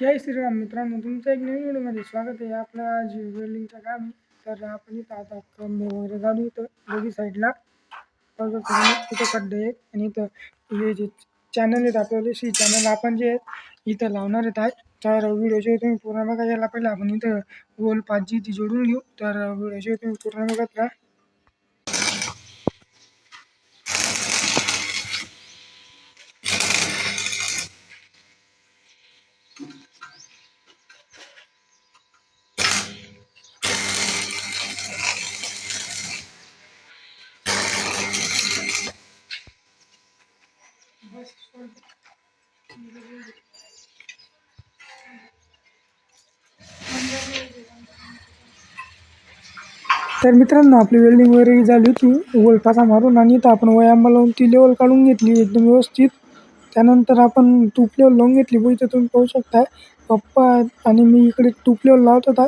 जय श्रीराम मित्रांनो तुमचं एक नवीन व्हिडिओमध्ये स्वागत आहे. आपला जे वेल्डिंगचं काम आहे तर आपण इथं आता कंबे वगैरे काढू इथं दोघी साईडला तिथं खड्डे आहेत आणि इथं हे जे चॅनल आहेत आपल्याला सी चॅनल आपण जे आहेत इथं लावणार आहेत आज. तर व्हिडिओचे तुम्ही पूर्ण बघा. याला पहिले आपण इथं गोल पाच जी ती जोडून घेऊ. तर व्हिडिओचे तुम्ही पूर्ण बघत राहा. तर मित्रांनो आपली वेल्डिंग वगैरे झाली होती. वोल्टाचा मारून आणि इथं आपण वयामा लावून ती लेवल काढून घेतली एकदम व्यवस्थित. त्यानंतर आपण टूप लेवल लावून घेतली. बघ इथं तुम्ही पाहू शकता पप्पा आणि मी इकडे टूप लेवल लावत होता.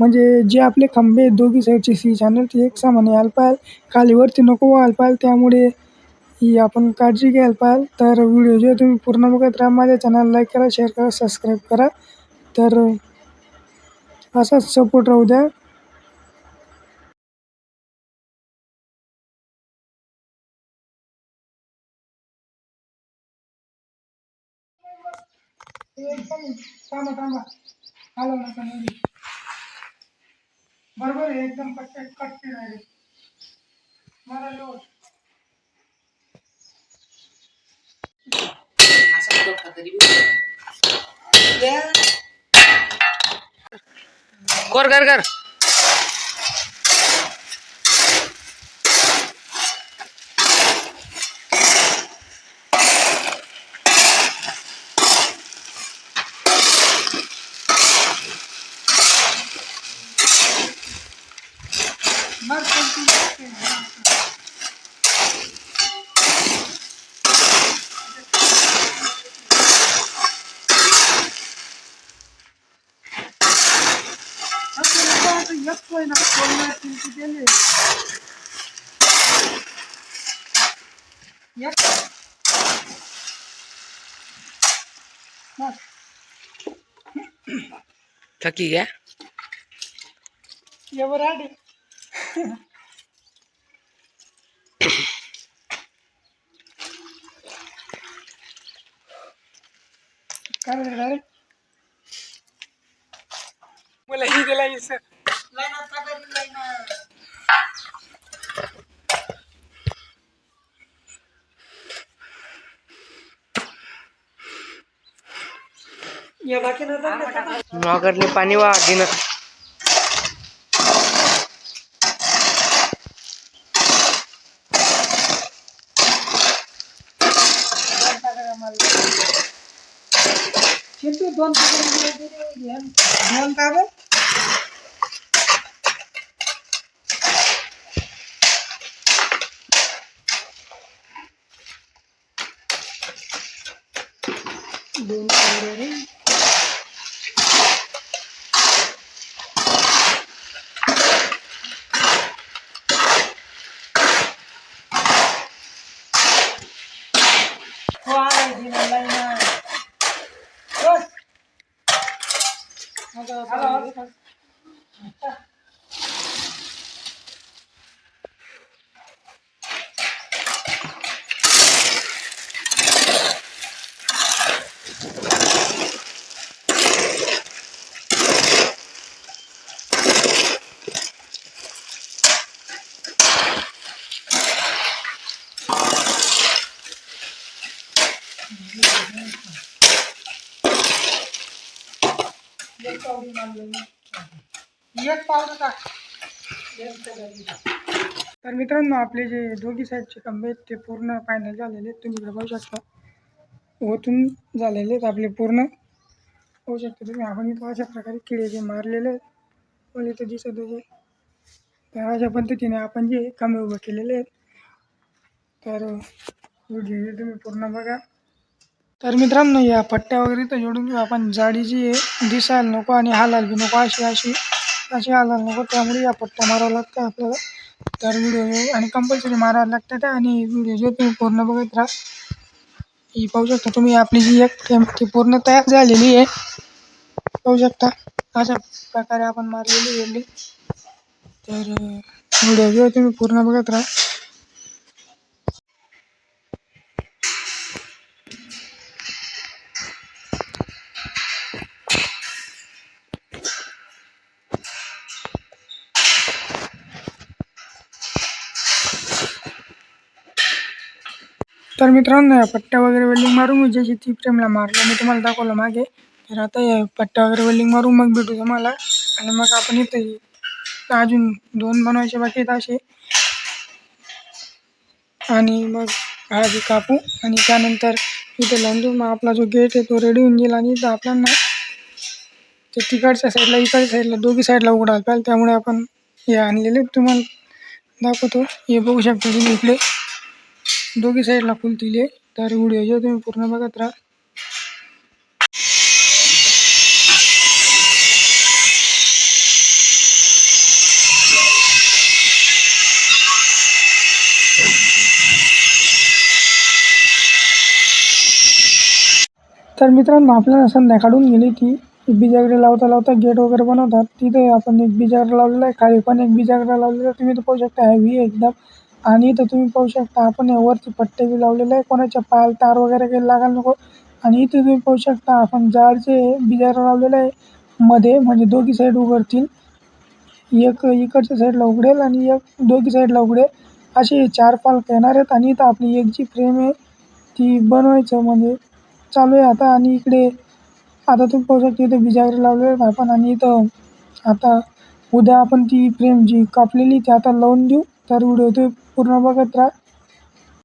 म्हणजे जे आपले खंबे आहेत दोघी साईडचे सी चॅनल ते एक सामान यायला पाहिजे खालीवरती नको व्हायला पाहिजे त्यामुळे ही आपण काळजी घ्यायला पाहिजे तर व्हिडिओ जे तुम्ही पूर्ण बघत राहा माझ्या चॅनल लाईक करा शेअर करा सबस्क्राईब करा. तर असाच सपोर्ट राहू द्या. थांबा थांबा. हलव नका मध्ये बरोबर आहे एकदम कट कट राहिले मला लोट कर कर कर येतोय ना कोणाला किमती दिली. थकी गया एवर आले काय म्हणणार मला ही दिला सर नॉकरने पाणी वाढीन दोन. दोन कागद दोन कागद रे हो आहे दिला लाईन मारलं मी एक पावडर टाक तर मित्रांनो आपले जे दोघी साईडचे खंबे आहेत ते पूर्ण फायनल झालेले आहेत. तुम्ही बघू शकता. ओतून झालेले आहेत आपले पूर्ण. होऊ शकते तुम्ही आपण इथं अशा प्रकारे किडे जे मारलेले आहेत मला इथं दिसत होते तर अशा पद्धतीने आपण जे खंबे उभे केलेले आहेत तर व्हिडिओ तुम्ही पूर्ण बघा. तर मित्रांनो या पट्ट्या वगैरे तर जोडून घेऊ. आपण जाडी जी आहे दिसायला नको आणि हालायला बी नको. अशी अशी अशी हालायला नको. त्यामुळे या पट्ट्या मारावं लागतं आपल्याला. तर व्हिडिओ आणि कंपल्सरी मारावं लागतात आणि व्हिडिओ जो तुम्ही पूर्ण बघत राहा ही पाहू शकता तुम्ही. आपली जी एक फ्रेम ती पूर्ण तयार झालेली आहे. पाहू शकता. अशा प्रकारे आपण मारलेली गेली तर व्हिडिओ जो तुम्ही पूर्ण बघत राहा तर मित्रांनो या पट्ट्या वगैरे वेल्डिंग मारून मी जशी ती फ्रेमला मारलं मी तुम्हाला दाखवलं मागे. तर आता या पट्ट्या वगैरे वेल्डिंग मारून मग भेटू तुम्हाला. आणि मग आपण इथे अजून दोन बनवायचे बाकी आहेत असे. आणि मग हळदी कापू. आणि त्यानंतर इथे लावून देऊ मग आपला जो गेट आहे तो रेडी होऊन जाईल आणि इथं आपल्याला ते तिकडच्या साईडला इकडच्या साईडला दोघी साईडला उघडायला पाहिजे. त्यामुळे आपण हे आणलेले तुम्हाला दाखवतो. हे बघू शकता तुम्ही इकडे. दोघी साईडला फुल दिली आहे. तर व्हिडिओ जो तुम्ही पूर्ण बघत राहा. तर मित्रांनो आपल्याला संध्याकाळून गेली ती. एक बिजागरी लावता लावता गेट वगैरे बनवतात. तिथे आपण एक बिजागरा लावलेला आहे. खाली पण एक बिजागरा लावलेला आहे. तुम्ही तर पाहू शकता हॅवी एकदम. आणि इथं तुम्ही पाहू शकता आपण वरती पट्टे बी लावलेले आहे कोणाच्या पायाला तार वगैरे काही लागायला नको. आणि इथे तुम्ही पाहू शकता आपण जाडचे बिजागरा लावलेलं आहे. मध्ये म्हणजे दोघी साईड उघडतील. एक इकडच्या साईडला उघडेल आणि एक दोघी साईडला उघडेल. असे चार पालक येणार आहेत आणि इथं आपली एक जी फ्रेम आहे ती बनवायचं म्हणजे चालू आहे आता. आणि इकडे आता तुम्ही पाहू शकता इथे बिजागरी लावलेले आहेत आपण. आणि इथं आता उद्या आपण ती फ्रेम जी कापलेली ती आता लावून देऊ. तर व्हिडिओ पूर्ण बघत राहा.